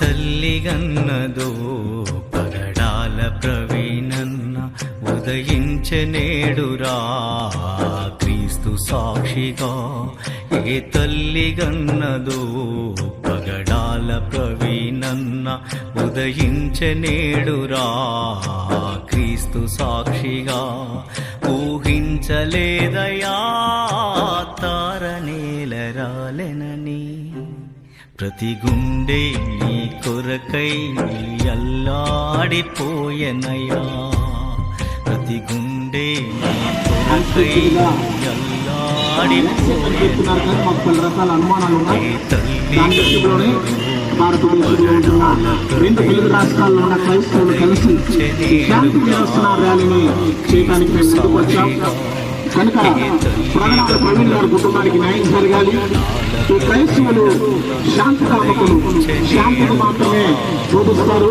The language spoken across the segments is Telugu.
తల్లిగన్నదో పగడాల ప్రవీణన్న ఉదయించనేడురా. క్రీస్తు సాక్షిగా ఏ తల్లిగన్నదో పగడాల ప్రవీణన్న ఉదయించనేడురా. క్రీస్తు సాక్షిగా ఊహించలేదయా. తారనేలరాలెనని ప్రతి గుండె నీ కొరకై అల్లాడిపోయెనయా ప్రతి గుండె నీ కొరకై రెండు తెలుగు రాష్ట్రాల్లో ఉన్న క్రైస్తవులు కలిసి శాంతి నిరసన ర్యాలీని చేయడానికి మేము ముందుకు వచ్చాం కనుక ప్రధాన ప్రవీణ్ గారి కుటుంబానికి న్యాయం జరగాలి. ఈ క్రైస్తవులు శాంతి కామకులు శాంతిని మాత్రమే బోధిస్తారు.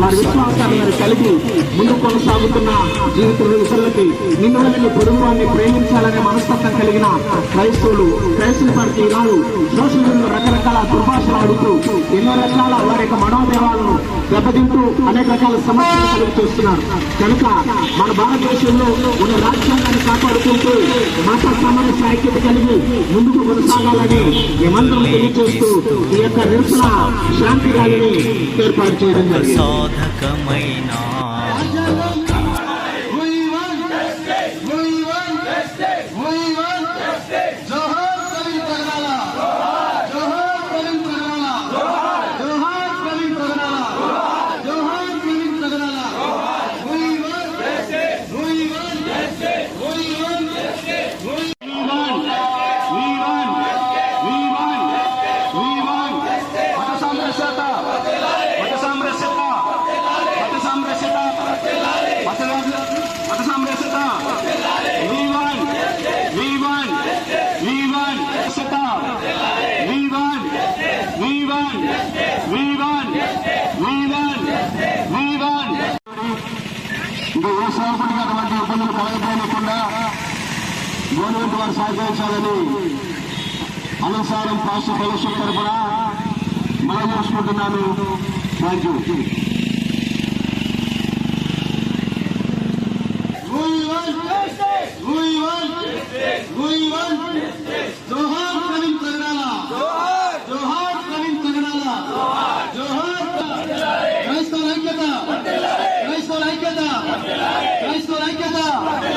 వారి విశ్వాసాన్ని మరి కలిగి ముందుకు కొనసాగుతున్న జీవిత ఇతరులకి నిన్ను నిన్ను కుటుంబాన్ని ప్రేమించాలనే మనస్తత్వం కలిగిన క్రైస్తవులు క్రైస్తవ పార్టీ ఈనాడు సోషల్ మీడియాలో రకరకాల దుర్భాషలు ఆడుతూ ఎన్నో రకాల వారి యొక్క మనోభావాలను దెబ్బతింటూ అనేక రకాల సమస్యలు కలుగు చేస్తున్నారు కనుక మన భారతదేశంలో ఉన్న రాజ్యాంగాన్ని కాపాడుకుంటూ మత సామరస్య ఐక్యత కలిగి ముందుకు కొనసాగాలని మేమందరం తెలియజేస్తూ ఈ యొక్క నిరసన శాంతి ర్యాలీని ఏర్పాటు చేయడం జరిగింది. We want. We want. We want. We want. ఇది ఏ సేవకుడికి అటువంటి ఇబ్బందులు కలగపోనకుండా గవర్నమెంట్ వారు సహకరించాలని అనుసారం రాష్ట్ర ఫెలోషిప్ తరఫున మనం చూసుకుంటున్నాను థ్యాంక్ యూ క్రైస్తవ